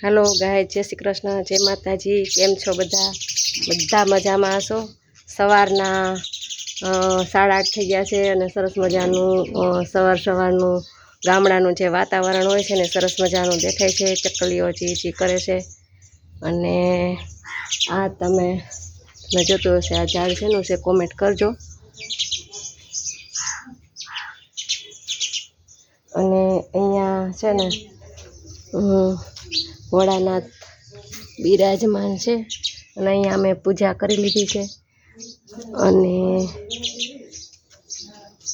હાલો ગાય જય શ્રી કૃષ્ણ, જય માતાજી, કેમ છો બધા? બધા મજામાં હશો? સવારના સાડા આઠ થઈ ગયા છે અને સરસ મજાનું સવાર સવારનું ગામડાનું જે વાતાવરણ હોય છે ને, સરસ મજાનું દેખાય છે, ચકલીઓ ચી ચી કરે છે. અને આ તમે તમે જોતું હશે, આ ઝાડ છે નું છે કોમેન્ટ કરજો. અને અહીંયા છે ને ભોળાનાથ બિરાજમાન છે. અને અહીંયા અમે પૂજા કરી લીધી છે. અને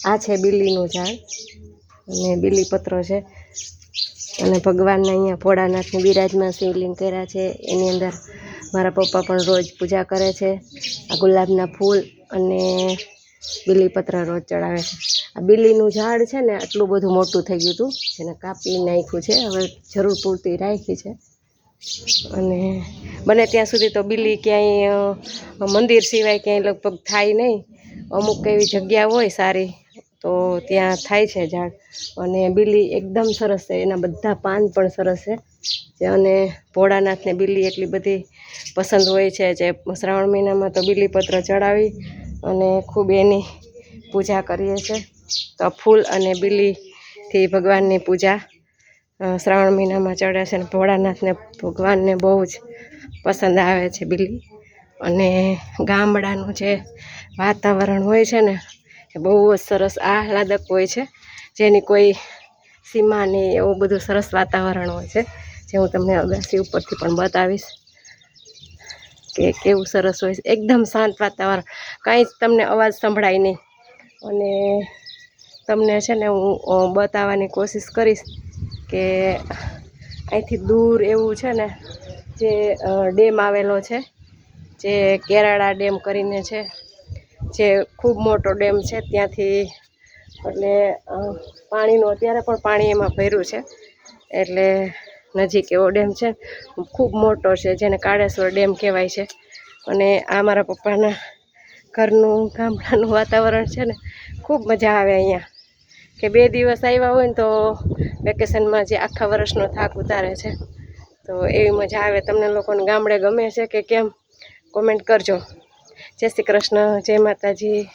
આ છે બિલીનું ઝાડ. અને બીલીપત્ર છે. અને ભગવાનને અહીંયા ભોળાનાથની બિરાજમાન શિવલિંગ કર્યા છે. એની અંદર મારા પપ્પા પણ રોજ પૂજા કરે છે. આ ગુલાબના ફૂલ અને બીલીપત્ર રોજ ચડાવે છે. આ બીલીનું ઝાડ છે ને, આટલું બધું મોટું થઈ ગયું હતું જેને કાપી નાખ્યું છે, હવે જરૂર પૂરતી રાખી છે. અને બને ત્યાં સુધી તો બીલી ક્યાંય મંદિર સિવાય ક્યાંય લગભગ થાય નહીં. અમુક એવી જગ્યા હોય સારી, તો ત્યાં થાય છે ઝાડ. અને બીલી એકદમ સરસ છે, એના બધા પાન પણ સરસ છે. અને ભોળાનાથને બીલી એટલી બધી પસંદ હોય છે, જે શ્રાવણ મહિનામાં તો બીલીપત્ર ચડાવી અને ખૂબ એની પૂજા કરીએ છીએ તો ફૂલ અને બિલીથી ભગવાનની પૂજા શ્રાવણ મહિનામાં ચડે છે અને ભોળાનાથને ભગવાનને બહુ જ પસંદ આવે છે બિલી. અને ગામડાનું જે વાતાવરણ હોય છે ને, એ બહુ જ સરસ આહલાદક હોય છે. જેની કોઈ સીમા નહીં, એવું બધું સરસ વાતાવરણ હોય છે. જે હું તમને અગાસી ઉપરથી પણ બતાવીશ. કે કેવું સરસ હોય એકદમ શાંત વાતાવરણ. કાંઈ જ તમને અવાજ સંભળાય નહીં. અને તમને છે ને હું બતાવવાની કોશિશ કરીશ કે અહીંથી દૂર એવું છે ને જે ડેમ આવેલો છે, જે કેરાળા ડેમ કરીને છે, જે ખૂબ મોટો ડેમ છે ત્યાંથી એટલે પાણીનું અત્યારે પણ પાણી એમાં ભર્યું છે. એટલે નજીક એવો ડેમ છે. ખૂબ મોટો છે, જેને કાળેશ્વર ડેમ કહેવાય છે. અને આ મારા પપ્પાના ઘરનું, ગામડાનું વાતાવરણ છે ને, ખૂબ મજા આવે અહીંયા. કે બે દિવસ આવ્યા હોય ને તો વેકેશનમાં જે આખા વર્ષનો થાક ઉતારે છે. તો એવી મજા આવે. તમને લોકોને ગામડે ગમે છે કે કેમ, કોમેન્ટ કરજો. જય શ્રી કૃષ્ણ, જય માતાજી.